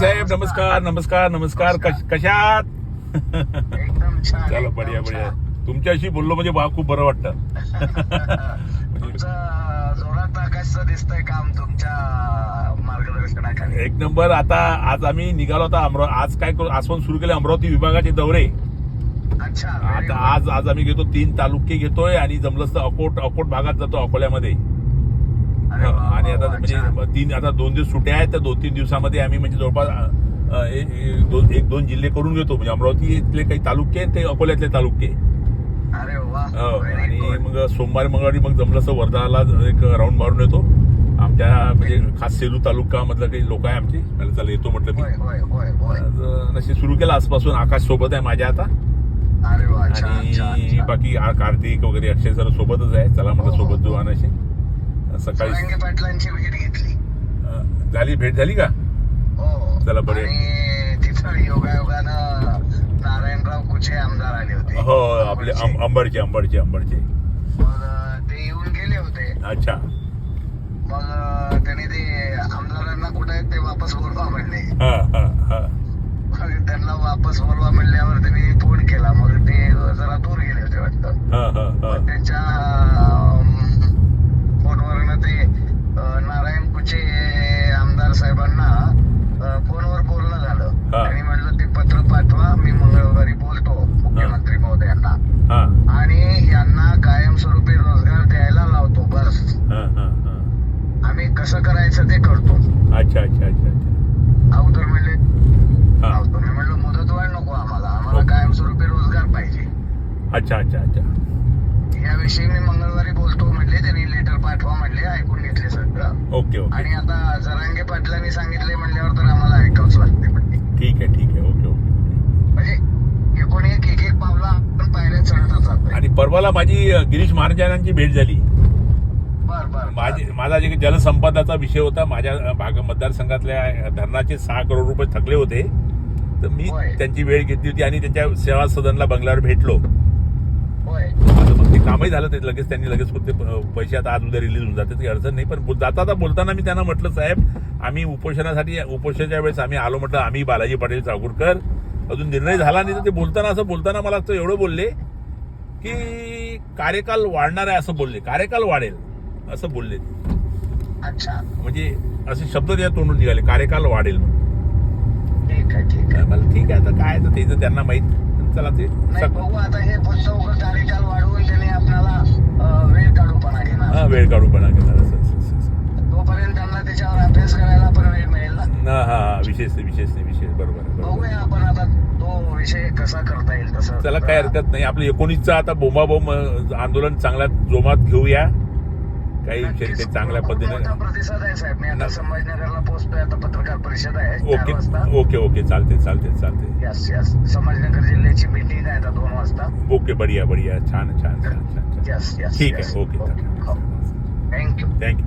साहेब नमस्कार नमस्कार नमस्कार. कश- कशात? चला बढिया बढिया. तुमच्याशी बोललो म्हणजे बा खूप बरं वाटतं. तुमचं जोरात आकाशचं दिसतंय काम तुमच्या मार्गदर्शनाखाली? एक नंबर आता आज आम्ही निघालो होता अमरावती आज काय करू आजपासून सुरू केले अमरावती विभागाचे दौरे. अच्छा आता. आज आज आम्ही घेतो तीन तालुके घेतोय आणि जमलंच तर अकोट अकोट भागात जातो अकोल्यामध्ये. आणि आता म्हणजे. तीन आता दोन दिवस सुट्या आहेत तर दोन तीन दिवसामध्ये आम्ही म्हणजे जवळपास एक दोन जिल्हे करून घेतो. म्हणजे अमरावती इथले काही तालुके आहेत ते अकोल्यातले तालुके. हो, आणि. मग सोमवारी मंगळवारी मग जमलं वर्धाला एक राऊंड मारून येतो. आमच्या म्हणजे खास सेलू तालुका मधलं काही लोक आहे आमची. मला चला येतो म्हटलं मी. नशी सुरू केलं आजपासून. आकाश सोबत आहे माझ्या आता. आणि. बाकी कार्तिक वगैरे अक्षय सर सोबतच आहे. चला म्हटलं सोबत जाऊ अनाशी. सकाळी. पाटलांची भेट घेतली. झाली भेट झाली का? हो. चला, बरे. तिथं योगायोगानं नारायणराव कुचे आमदार आले होते. हो आपले अंबडचे अंबडचे अंबडचे मग ते येऊन गेले होते. अच्छा. मग त्यांनी ते आमदारांना कुठे आहेत ते वापस बोलवा म्हणले. त्यांना वापस बोलवा म्हणल्यावर त्यांनी फोन केला. मग ते जरा दूर गेले होते वाटतं. त्यांच्या अं, फोनवरनं ते अं, नारायण कुचे आमदार साहेबांना फोनवर बोलणं झालं. त्यांनी म्हणलं ते पत्र पाठवा मी मंगळवारी बोलतो मुख्यमंत्री महोदयांना. आणि यांना कायमस्वरूपी रोजगार द्यायला लावतो बस. आम्ही कसं करायचं ते करतो. अच्छा अच्छा अच्छा अवतर म्हणले अवतर मी म्हणलं मुदतवाढ नको आम्हाला आम्हाला. कायमस्वरूपी रोजगार पाहिजे. अच्छा अच्छा अच्छा. याविषयी मी मंगळवारी बोलतो म्हणले त्यांनी लेटर पाठवा म्हणले ऐकून घेतले सगळं ओके ओके आणि आता जरांगे पाटलांनी सांगितले म्हणल्यावर तर आम्हाला ऐकावंच लागते ठीक आहे ठीक आहे. ओके ओके म्हणजे एकूण एक एक एक पावला आपण पायऱ्या जातोय आणि परवाला माझी अ, गिरीश महाराजांची भेट झाली. बर बर माझी माझा जे जलसंपदाचा विषय होता माझ्या अ, भाग मतदारसंघातल्या धरणाचे सहा करोड रुपये थकले होते. तर मी होय. त्यांची वेळ घेतली होती आणि त्यांच्या सेवा सदनला बंगल्यावर भेटलो. होय. कामही झालं ते लगेच त्यांनी लगेच होते पैसे आता आज उद्या रिलीज होऊन जाते काही अडचण नाही. पण जाता जाता बोलताना मी त्यांना म्हटलं साहेब आम्ही उपोषणासाठी उपोषणाच्या वेळेस आम्ही आलो म्हटलं आम्ही बालाजी पाटील चाकूरकर. अजून निर्णय झाला नाही तर ते बोलताना असं बोलताना मला असं एवढं बोलले की कार्यकाल वाढणार आहे असं बोलले. कार्यकाल वाढेल असं बोलले ते. अच्छा. म्हणजे असे शब्द त्या तोंडून निघाले कार्यकाल वाढेल म्हणून. ठीक आहे ठीक आहे. मला ठीक आहे आता काय तर ते तर त्यांना माहीत. चला ते. आता हे कार्यकाल वाढवून त्याने आपल्याला वेळ काढूपणा घेणार. हा वेळ काढूपणा घेणार. तोपर्यंत त्यांना त्याच्यावर अभ्यास करायला पण वेळ मिळेल ना. हा विशेष विशेष विशेष. बरोबर बघूया आपण आता तो विषय कसा करता येईल तसं. चला काय हरकत नाही. आपलं एकोणीसचं आता बोंबाबोंब आंदोलन चांगल्या जोमात घेऊया. काही. ते चांगल्या पद्धतीने. प्रतिसाद आहे साहेब. मी आता संभाजीनगरला पोहोचतोय. आता पत्रकार परिषद आहे. ओके. Okay okay. चालते चालते चालते यस यस संभाजीनगर जिल्ह्याची मीटिंग आहे आता दोन वाजता. ओके बढिया बढिया. छान छान छान छान छान. यस यस ठीक आहे. Okay thank you thank you